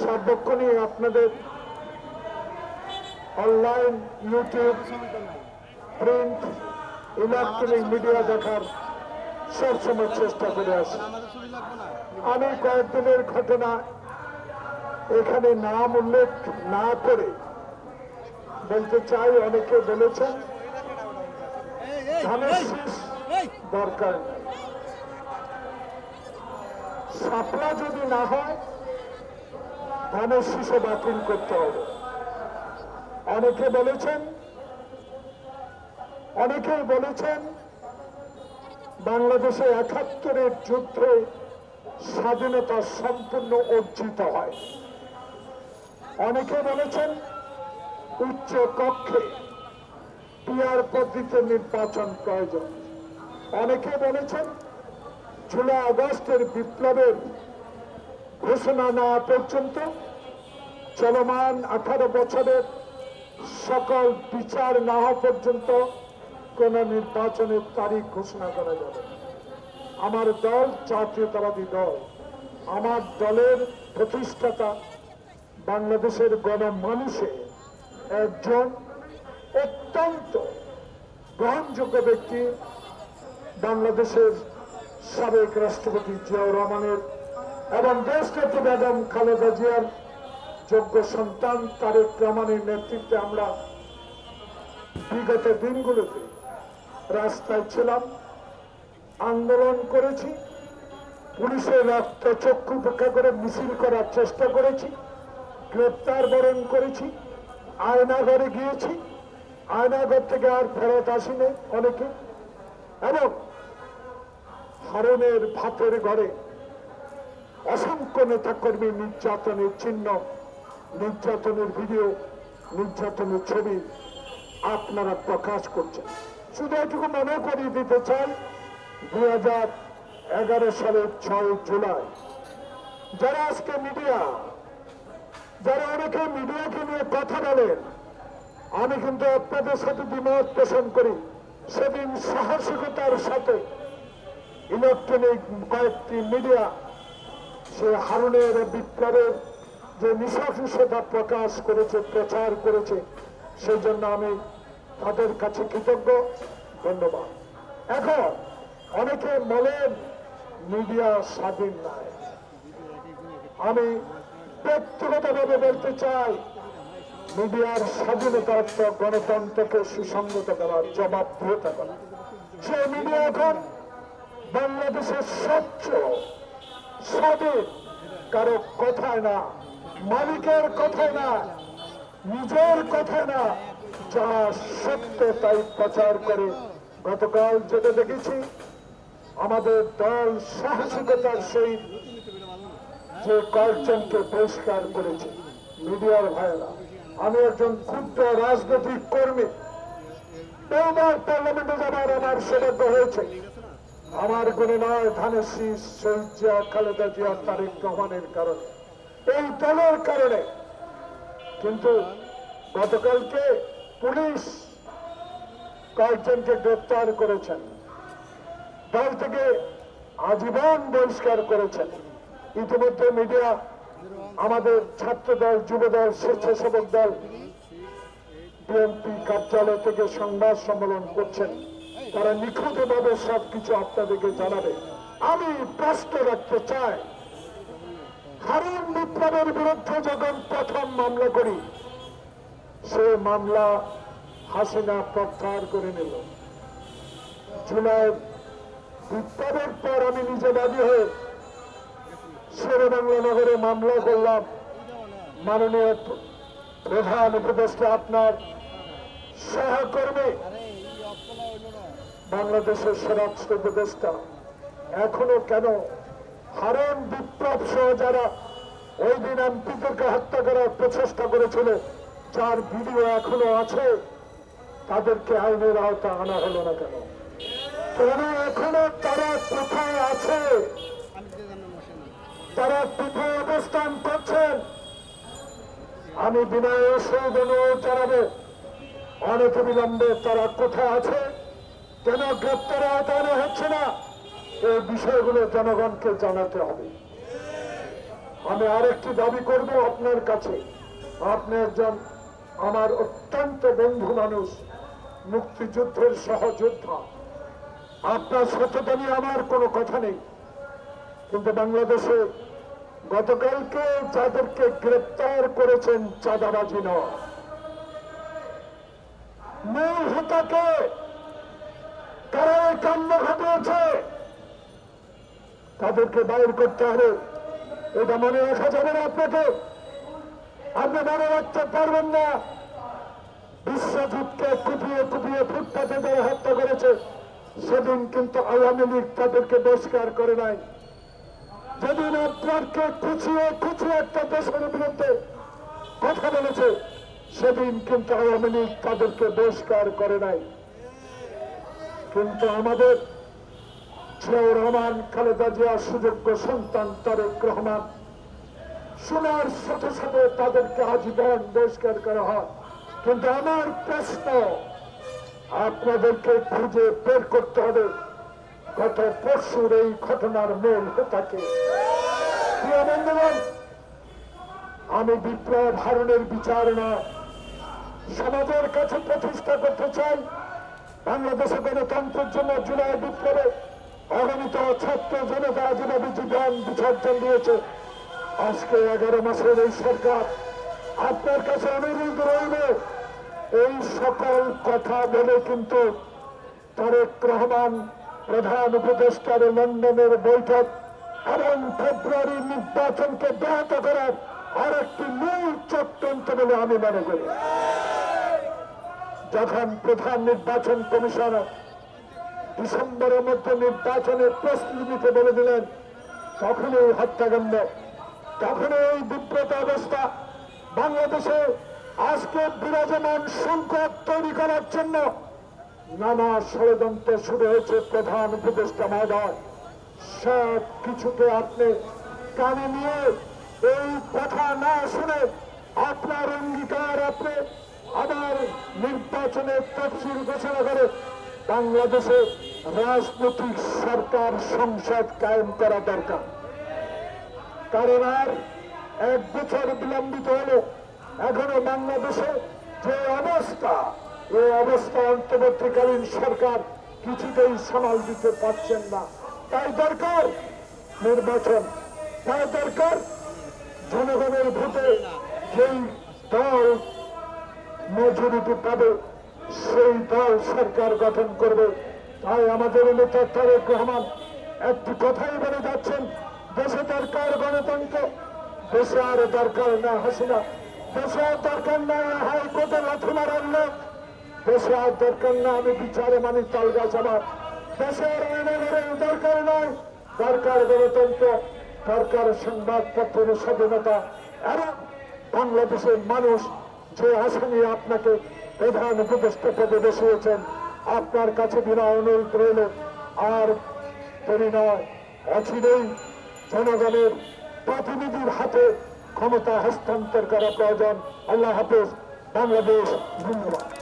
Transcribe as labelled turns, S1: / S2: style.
S1: সার্বক্ষণিক আপনাদের online YouTube print electronic media দেখার সবসময় চেষ্টা করে আসি। আমি কয়েকদিনের ঘটনা এখানে নাম উল্লেখ না করে বলতে চাই অনেকে বলেছেন দরকার সাপলা যদি না হয় ধানের শীষে বাতিল করতে হবে। অনেকে বলেছেন, অনেকেই বলেছেন, বাংলাদেশে একাত্তরের যুদ্ধে স্বাধীনতা সম্পূর্ণ অর্জিত হয়। অনেকে বলেছেন, উচ্চ কক্ষে পিয়ার পদ্ধতিতে নির্বাচন প্রয়োজন। অনেকে বলেছেন, জুলাই আগস্টের বিপ্লবের ঘোষণা না পর্যন্ত চলমান আঠারো বছরের সকল বিচার না হওয়া পর্যন্ত কোন নির্বাচনের তারিখ ঘোষণা করা যাবে আমার দল জাতীয়তাবাদী দল, আমার দলের প্রতিষ্ঠাতা বাংলাদেশের গণমানুষে একজন অত্যন্ত গ্রহণযোগ্য ব্যক্তি, বাংলাদেশের সাবেক রাষ্ট্রপতি জিয়াউর রহমানের এবং দেশনেত্রী ম্যাডাম খালেদা জিয়ার যোগ্য সন্তান তারেক রহমানের নেতৃত্বে আমরা বিগত দিনগুলোতে রাস্তায় ছিলাম, আন্দোলন করেছি, পুলিশের রক্ত চক্ষু উপেক্ষা করে মিছিল করার চেষ্টা করেছি, গ্রেপ্তার বরণ করেছি, আয়নাঘরে গিয়েছি, আয়নাঘর থেকে আর ফেরত আসিনি অনেকে। এবং হরণের ভাতের ঘরে অসংখ্য নেতাকর্মী নির্যাতনের চিহ্ন নির্যাতনের ভিডিও নির্যাতনের ছবি আপনারা প্রকাশ করছেন। শুধু এটুকু মনে করিয়ে দিতে চাই হাজার এগারো সালের ছয় জুলাই, যারা আজকে মিডিয়া যারা অনেকে মিডিয়াকে নিয়ে কথা বলেন, আমি কিন্তু আপনাদের সাথে দ্বিমত পোষণ করি। সেদিন সাহসিকতার সাথে ইলেকট্রনিক কয়েকটি মিডিয়া সে হারুনের বিপ্লবের যে নৃশংসতা প্রকাশ করেছে, প্রচার করেছে, সেই জন্য আমি তাদের কাছে কৃতজ্ঞ। ধন্যবাদ। এখন অনেকে বলেন, মিডিয়া স্বাধীন নয়। আমি ব্যক্তিগতভাবে বলতে চাই, মিডিয়ার স্বাধীনতা গণতন্ত্রকে সুসংগত করার জবাবদিহিতা করা। সে মিডিয়া এখন বাংলাদেশের স্বচ্ছ স্বাধীন, কারও কথায় না মালিকের কথায় না, নিজের কথায় না যা সত্য তাই প্রচার করে। গতকাল যেটা দেখেছি, আমাদের দল সাহসিকতার সহিত যে কয়েকজনকে বহিষ্কার করেছে, মিডিয়ার ভাইরা আমি একজন ক্ষুদ্র রাজনৈতিক কর্মী। বহুবার পার্লামেন্টে যাবার আমার সৌভাগ্য হয়েছে। আমার গুণে নয় ধানের শীষ শহীদ জিয়া খালেদা জিয়া তারেক রহমানের কারণে। এই দলের কারণে। কিন্তু গতকালকে পুলিশ কয়েকজনকে গ্রেপ্তার করেছেন। দল থেকে আজীবন বহিষ্কার করেছেন। ইতিমধ্যে মিডিয়া আমাদের ছাত্র দল যুব দল স্বেচ্ছাসেবক দল, বিএনপি কার্যালয় থেকে সংবাদ সম্মেলন করছেন। তারা নিখুঁতভাবে সবকিছু আপনাদেরকে জানাবে। আমি প্রশ্ন রাখতে চাই হারুন বিপ্লবের বিরুদ্ধে যখন প্রথম মামলা করি, সে মামলা হাসিনা প্রত্যাহার করে নিল। জুলাই বিপ্লবের পর আমি নিজে বাদী হয়ে শেরে বাংলা নগরে মামলা করলাম। মাননীয় প্রধান উপদেষ্টা আপনার সহকর্মী, বাংলাদেশের স্বরাষ্ট্র উপদেষ্টা। এখনও কেন হারণ বিপ্লব সহ যারা ওই দিন এমপিদেরকে হত্যা করার প্রচেষ্টা করেছিল, যার ভিডিও এখনও আছে, তাদেরকে আইনের আওতা আনা হলো না কেন? কেন এখনও তারা কোথায় আছে? তারা কোথায় অবস্থান করছেন? আমি বিনয় সৌদ অনুরোধ জানাব, অনেক বিলম্বে তারা কোথায় আছে? কেন গ্রেপ্তারে আওতানো হচ্ছে না? এই বিষয়গুলো জনগণকে জানাতে হবে। আমি আরেকটি দাবি করব আপনার কাছে। আপনি একজন আমার অত্যন্ত বন্ধু মানুষ, মুক্তিযুদ্ধের সহযোদ্ধা। আপনার সততা নিয়ে আমার কোনো কথা নেই। কিন্তু বাংলাদেশে গতকালকে যাদেরকে গ্রেপ্তার করেছেন চাঁদাবাজি নয়। হোতাকে এই কাণ্ড ঘটিয়েছে। তাদেরকে বাইর করতে হবে। এটা মনে রাখা যাবে না আপনাকে। আপনি মনে রাখতে পারবেন না। বিশ্বজিৎকে কুপিয়ে কুপিয়ে ফুটপাতে তারা হত্যা করেছে, সেদিন কিন্তু আওয়ামী লীগ তাদেরকে বহিষ্কার করে নাই। যেদিন আপনারকে খুঁচিয়ে খুচিয়ে একটা দেশের বিরুদ্ধে কথা বলেছে, সেদিন কিন্তু আওয়ামী লীগ তাদেরকে বহিষ্কার করে নাই। কিন্তু আমাদের জিয়াউর রহমান, খালেদা জিয়ার সুযোগ্য সন্তান তারেক রহমান। শোনার সাথে সাথে তাদেরকে আজীবন বহিষ্কার করা হয়। কিন্তু আমার প্রশ্ন, আপনাদেরকে খুঁজে বের করতে হবে। গত পরশুর এই ঘটনার মূল হোতাকে। বন্ধুগণ, আমি বিপ্লব হারণের বিচার না, সমাজের কাছে প্রতিষ্ঠা করতে চাই। বাংলাদেশে গণতন্ত্রের জন্য জুলাই বিপ্লবে অগণিত ছাত্র জনতা যেভাবে জীবন বিসর্জন দিয়েছে। আজকে এগারো মাসের এই সরকার আপনার কাছে অনুরোধ রইল, এই সকল কথা বলে কিন্তু তারেক রহমান প্রধান উপদেষ্টার লন্ডনের বৈঠক এবং ফেব্রুয়ারি নির্বাচনকে ব্যাহত করার আর একটি মূল চক্রান্ত বলে আমি মনে করি। যখন প্রধান নির্বাচন কমিশনার ডিসেম্বরের মধ্যে নির্বাচনের প্রস্তুতি নিতে বলে দিলেন তখন এই হত্যাকাণ্ড তখন এই বিব্রত অবস্থা বাংলাদেশে আজকে বিরাজমান সংকট তৈরি করার জন্য নানা ষড়যন্ত্র শুরু হয়েছে প্রধান উপদেষ্টা মহোদয়। সব কিছুকে আপনি কানে নিয়ে এই কথা না শুনে আপনার অঙ্গীকার আপনি আবার নির্বাচনের তফসিল ঘোষণা করে বাংলাদেশে রাজনৈতিক সরকার সংসদ কায়েম করা দরকার। কারণ আর এক বছর বিলম্বিত হলো, এখনও বাংলাদেশে যে অবস্থা এই অবস্থা অন্তর্বর্তীকালীন সরকার কিছুতেই সামাল দিতে পারছেন না। তাই দরকার নির্বাচন, তাই দরকার জনগণের ভোটে যেই দল মেজরিটি পাবে, সেই দল সরকার গঠন করবে। তাই আমাদের নেতা তারেক রহমান একটি কথাই বলে যাচ্ছেন, দেশে দরকার গণতন্ত্র? দেশে আর দরকার না হাসিনা। দেশে আর দরকার না হাইকোর্টে লাথি মারার লোক। দেশে আর দরকার না আমি বিচারে মানি তাল গাছ আমার দেশে আর আইনের দরকার নয়। দরকার গণতন্ত্র, দরকার সংবাদপত্রের স্বাধীনতা। এবং বাংলাদেশের মানুষ যে আসামি আপনাকে প্রধান উপদেষ্টা পদে বসিয়েছেন আপনার কাছে বিনা অনুরোধ রইল আর দেরি নয়, অচিরেই জনগণের প্রতিনিধির হাতে ক্ষমতা হস্তান্তর করা প্রয়োজন। আল্লাহ হাফেজ, বাংলাদেশ ধন্যবাদ